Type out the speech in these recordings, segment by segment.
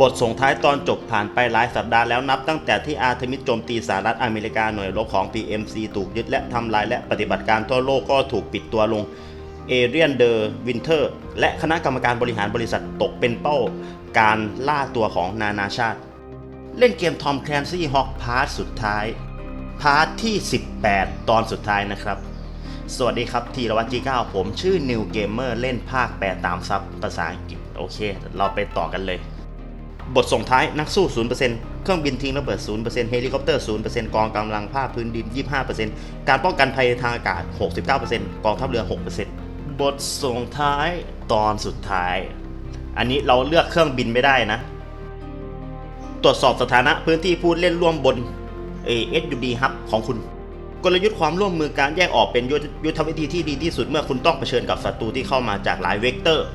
บทส่งท้ายตอนจบผ่านไปหลายสัปดาห์แล้วนับตั้งแต่ที่อาร์เทมิสโจมตีสหรัฐอเมริกาหน่วยรบของ PMC ถูกยึดและทำลายและปฏิบัติการทั่วโลกก็ถูกปิดตัวลงเอเรียนเดอร์วินเทอร์และคณะกรรมการบริหารบริษัทตกเป็นเป้าการล่าตัวของนานาชาติ เล่นเกมทอมแคลนซี่ฮอกพาร์ทสุดท้าย พาร์ทที่ 18 ตอนสุดท้ายนะครับ สวัสดีครับทีรวัตจีเก้าผมชื่อ New Gamer เล่นภาคแปลตามซับภาษาอังกฤษ โอเค เราไปต่อกันเลย บทส่งท้ายนักสู้ 0%เครื่องบินทิ้งระเบิด 0%เฮลิคอปเตอร์ 0%กองกำลังภาคพื้นดิน 25%การป้องกันภัยทางอากาศ 69%กองทัพเรือ 6%บทส่งท้ายตอนสุดท้าย อันนี้เราเลือกเครื่องบินไม่ได้นะ ตรวจสอบสถานะพื้นที่ผู้เล่นร่วมบนเอ SUD Hub ของคุณ กลยุทธ์ความร่วมมือการแยกออกเป็นยุทธยุทธวิธีที่ดีที่สุดเมื่อคุณต้องเผชิญกับศัตรูที่เข้ามาจากหลายเวกเตอร์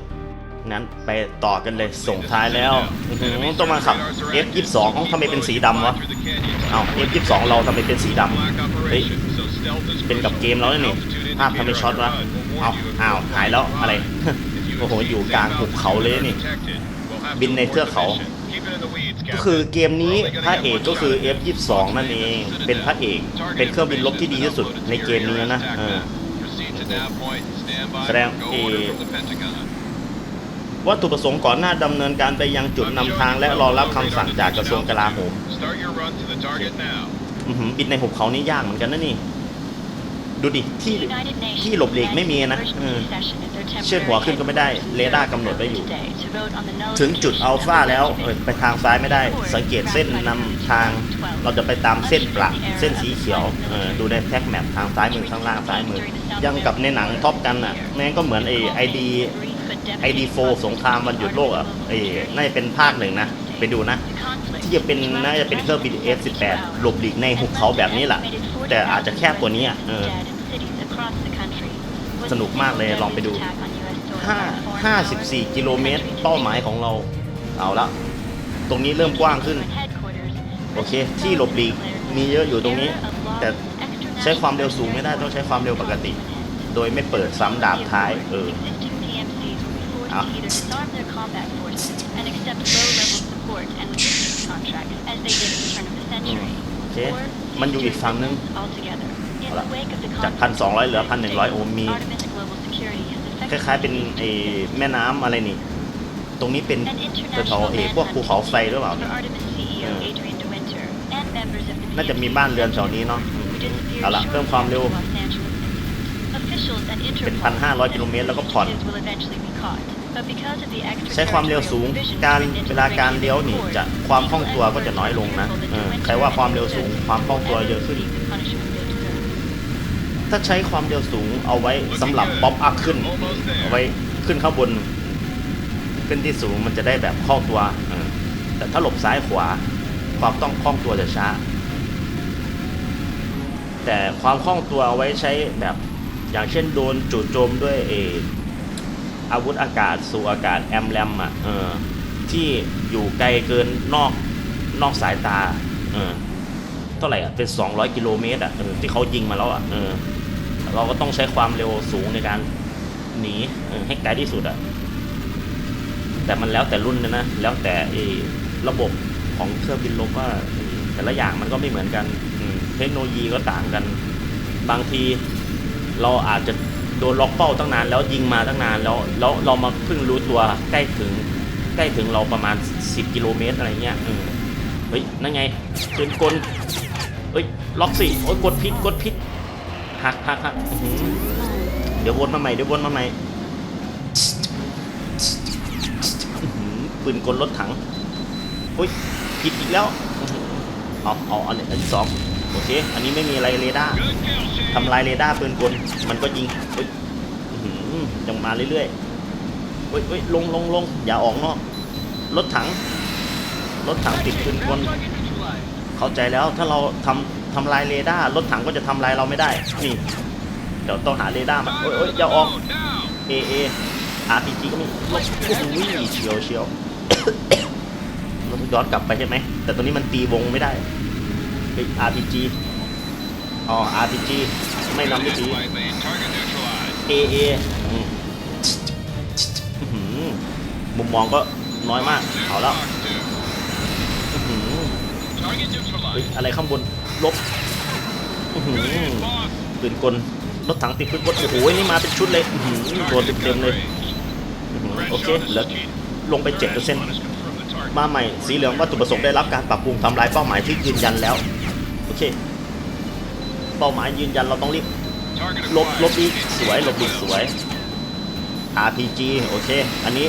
งั้นไปต่อกันเลยส่งท้ายแล้วอื้อหือต้องมาขับ F22 เอ้าทำไมเป็นสีดำวะเอา F22 เราทำไมเป็นสีดำเฮ้ยเป็นกับเกมแล้วนี่ภาพทำไมช็อตวะเอาอ้าวหายแล้วอะไรโอ้โหอยู่กลางหุบเขาเลยนี่ บินในเทือกเขา ก็คือเกมนี้พระเอกก็คือ F22 นั่นเองเป็นพระเอกเป็นเครื่องบินรบที่ดีที่สุดในเกมนี้นะเออแสดงเอ วัตถุประสงค์ก่อนหน้าดำเนินการไปยังจุดนำทางและรอรับคำสั่งจากกระทรวงกลาโหมอื้อหือบินในหุบเขานี่ยากเหมือนกันนะนี่ ดูดิ ที่ที่หลบหลีกไม่มีนะเออเชื่อดหัวขึ้นก็ไม่ได้ เรดาร์กำหนดไว้อยู่ ถึงจุดอัลฟาแล้วเอ้ยไปทางซ้ายไม่ได้ สังเกตเส้นนำทาง เราจะไปตามเส้นประเส้นสีเขียวเออดูในแท็กแมปทางซ้ายมือข้างล่างซ้ายมือ ยังกับในหนังท็อปกันอะแม่งก็เหมือนไอไอดี ไอดีโฟสงครามวันหยุดโลกอะไอน่าจะเป็นภาคหนึ่งนะ ไปดูนะ ที่จะเป็นน่าจะเป็นเครื่องบิน F18 หลบหลีกในหุบเขาแบบนี้แหละ แต่อาจจะแคบกว่านี้อะเออสนุกมากเลยลองไปดู 5 54 กิโลเมตร เป้าหมายของเรา เอาละ ตรงนี้เริ่มกว้างขึ้น โอเค ที่หลบหลีกมีเยอะอยู่ตรงนี้ แต่ใช้ความเร็วสูงไม่ได้ต้องใช้ความเร็วปกติ โดยไม่เปิดซ้ำดาบท้าย เออ เอาโอเคมันอยู่อีกฝั่งนึงเอาละจากพันสองร้อยเหลือพันหนึ่งร้อยโอห์มมีคล้ายๆเป็นไอ้แม่น้ำอะไรนี่ ตรงนี้เป็นแถวๆเอพวกภูเขาไฟหรือเปล่าเนี่ยน่าจะมีบ้านเรือนแถวนี้เนาะอืมเอาละเพิ่มความเร็วเป็น1,500 กิโลเมตรแล้วก็ผ่อน ใช้ความเร็วสูง การเวลาการเลี้ยวนี่จะความคล่องตัวก็จะน้อยลงนะเออใครว่าความเร็วสูงความคล่องตัวเยอะขึ้น ถ้าใช้ความเร็วสูงเอาไว้สำหรับป๊อปอัพขึ้น เอาไว้ขึ้นข้างบน ขึ้นที่สูงมันจะได้แบบคล่องตัวเออแต่ถ้าหลบซ้ายขวา ความต้องคล่องตัวจะช้า แต่ความคล่องตัวเอาไว้ใช้แบบอย่างเช่นโดนจู่โจมด้วยเอ อาวุธอากาศสู่อากาศแอมแรมอะเออที่อยู่ไกลเกินนอกนอกสายตาเออเท่าไหร่อะเป็น 200 กิโลเมตรอะเออที่เขายิงมาแล้วอะเออเราก็ต้องใช้ความเร็วสูงในการหนีเออให้ไกลที่สุดอะแต่มันแล้วแต่รุ่นนะนะแล้วแต่ไอ้ระบบของเครื่องบินลบว่าแต่ละอย่างมันก็ไม่เหมือนกันเทคโนโลยีก็ต่างกัน บางทีเราอาจจะ โดนล็อกเป้าตั้งนาน แล้วยิงมาตั้งนานแล้วแล้วเรามาเพิ่งรู้ตัวใกล้ถึงใกล้ถึงเราประมาณ 10 กิโลเมตรอะไรเงี้ยเออเฮ้ยนั่นไงปืนกลเฮ้ยล็อกสิโอ้ยกดพิษกดพิษหักหักหักเดี๋ยววนมาใหม่เดี๋ยววนมาใหม่ปืนกลรถถังอุ้ยผิดอีกแล้วออหือเอาเอาอันนี้อันที่สองโอเค อันนี้ไม่มีอะไรเรดาร์ ทำลายเรดาร์ปืนกลมันก็ยิงอุ้ยยังมาเรื่อยๆเฮ้ยเฮ้ยลงลงลงอย่าออกนอก รถถัง รถถังติดปืนกลเข้าใจแล้วถ้าเราทำทำลายเรดาร์รถถังก็จะทำลายเราไม่ได้ นี่ เดี๋ยวต้องหาเรดาร์มาเอ้ยอ้ยอย่าออกเอเอ RPG ก็มีลบโอ้โหเชียวเชียวเราต้องย้อนกลับไปใช่ไหม แต่ตอนนี้มันตีวงไม่ได้เฮ้ย RPG อ๋อ RPG ไม่นำวิธีเอเออืมอื้อหือมุมมองก็น้อยมากเอาแล้วเฮ้ยอะไรข้างบนลบอื้อหือปืนกลรถถังติดปืนกลโอ้โหนี่มาเป็นชุดเลยอื้อหือโดนเต็มๆเลยอื้อหือโอเคเหลือลงไป7%มาใหม่สีเหลืองวัตถุประสงค์ได้รับการปรับปรุงทำลายเป้าหมายที่ยืนยันแล้ว โอเค เป้าหมายยืนยันเราต้องรีบลบลบอีกสวยลบอีกสวย RPG โอเค อันนี้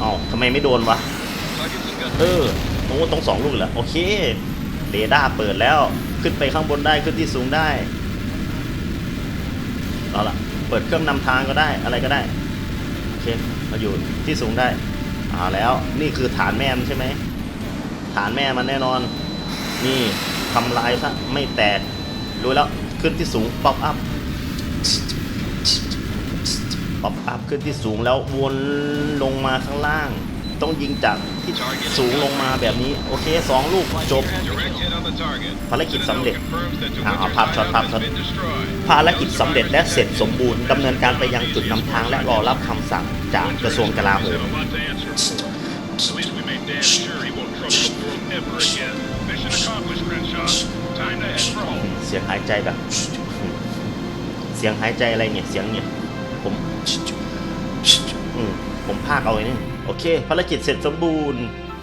อ๋อทำไมไม่โดนวะ เออโอ้ต้องสองลูกเหรอ โอเคเรดาร์เปิดแล้ว ขึ้นไปข้างบนได้ ขึ้นที่สูงได้ เอาละเปิดเครื่องนำทางก็ได้ อะไรก็ได้ โอเค มาอยู่ที่สูงได้อ่าแล้ว นี่คือฐานแม่มันใช่ไหม ฐานแม่มันแน่นอน นี่ทำลายซะ ไม่แตก รู้แล้วขึ้นที่สูงป๊อปอัพป๊อปอัพขึ้นที่สูงแล้ววนลงมาข้างล่าง ต้องยิงจากที่สูงลงมาแบบนี้ โอเคสองลูกจบ ภารกิจสำเร็จอ่าเอาภาพช็อตภาพช็อตภารกิจสำเร็จและเสร็จสมบูรณ์ดำเนินการไปยังจุดนำทางและรอรับคำสั่งจากกระทรวงกลาโหม สียงหายใจแบบ เสียงหายใจอะไรเนี่ยเสียงเนี่ย ผมอืมผมภาคเอาไว้นี่โอเค ภารกิจเสร็จสมบูรณ์